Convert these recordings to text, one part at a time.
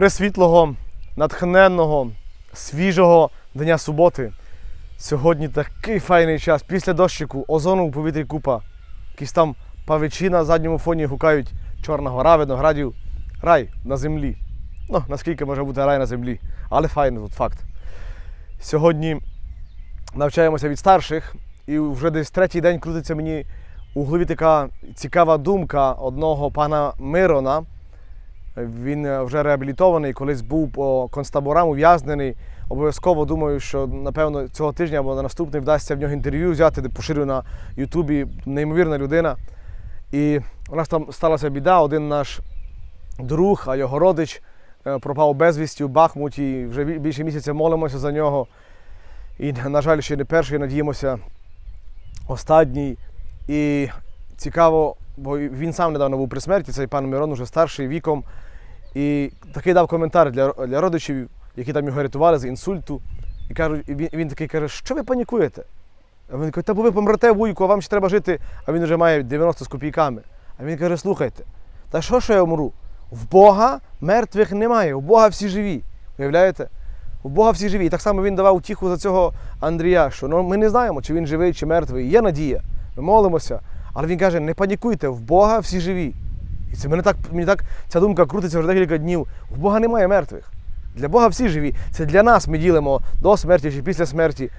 пресвітлого, натхненного, свіжого дня суботи. Сьогодні такий файний час. Після дощику, озону у повітрі купа. Якісь там павичі на задньому фоні гукають Чорна гора, виноградів. Рай на землі. Ну, наскільки може бути рай на землі. Але файно тут факт. Сьогодні навчаємося від старших, і вже десь третій день крутиться мені у голові така цікава думка одного пана Мирона. Він е, вже реабілітований, колись був по концтаборам ув'язнений. Обов'язково думаю, що напевно цього тижня або на наступний вдасться в нього інтерв'ю взяти, де поширю на Ютубі. Неймовірна людина. І у нас там сталася біда. Один наш друг, а його родич е, пропав безвісті у Бахмуті. Вже більше місяця молимося за нього. І, на жаль, ще не перший, надіємося, останній. І цікаво, бо він сам недавно був при смерті, цей пан Мирон вже старший віком. І такий дав коментар для, для родичів, які там його рятували з інсульту. І кажуть, і він, він такий каже, що ви панікуєте? А він каже, та бо ви помрете, вуйку, а вам ще треба жити, а він вже має 90 з копійками. А він каже, слухайте, та що що я вмру? В Бога мертвих немає, у Бога всі живі. Уявляєте? У Бога всі живі. І так само він давав утіху за цього Андрія, що ну, ми не знаємо, чи він живий, чи мертвий. Є надія. Ми молимося. Але він каже, не панікуйте, в Бога всі живі. І це мене так, мені так ця думка крутиться вже декілька днів. В Бога немає мертвих. Для Бога всі живі. Це для нас ми ділимо до смерті чи після смерті.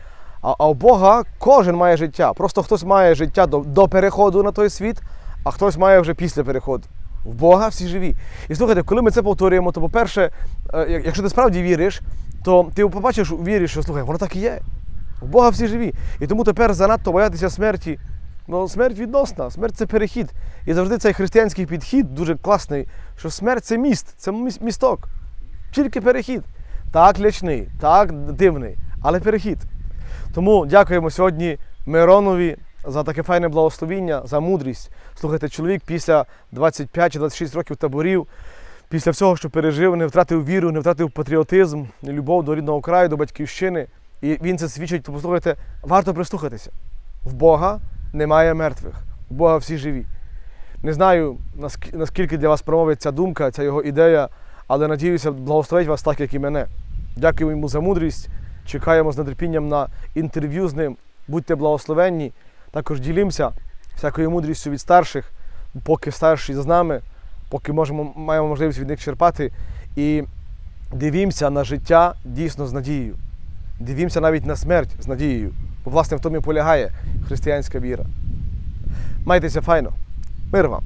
А, а у Бога кожен має життя. Просто хтось має життя до, до переходу на той світ, а хтось має вже після переходу. В Бога всі живі. І слухайте, коли ми це повторюємо, то, по-перше, е, якщо ти справді віриш, то ти побачиш, віриш, що слухай, воно так і є. В Бога всі живі. І тому тепер занадто боятися смерті. Ну, смерть відносна, смерть це перехід. І завжди цей християнський підхід дуже класний, що смерть це міст, це місток. Тільки перехід. Так лячний, так дивний, але перехід. Тому дякуємо сьогодні Миронові за таке файне благословіння, за мудрість. Слухайте, чоловік після 25 чи 26 років таборів, після всього, що пережив, не втратив віру, не втратив патріотизм, любов до рідного краю, до батьківщини. І він це свідчить, то послухайте, варто прислухатися. В Бога немає мертвих, в Бога всі живі. Не знаю, наскільки для вас промовить ця думка, ця його ідея, але надіюся, благословить вас так, як і мене. Дякуємо йому за мудрість. Чекаємо з нетерпінням на інтерв'ю з ним. Будьте благословенні. Також ділімося всякою мудрістю від старших, поки старші з нами, поки можемо, маємо можливість від них черпати. І дивімося на життя дійсно з надією. Дивімося навіть на смерть з надією. Бо, власне, в тому і полягає християнська віра. Майтеся файно. Мир вам!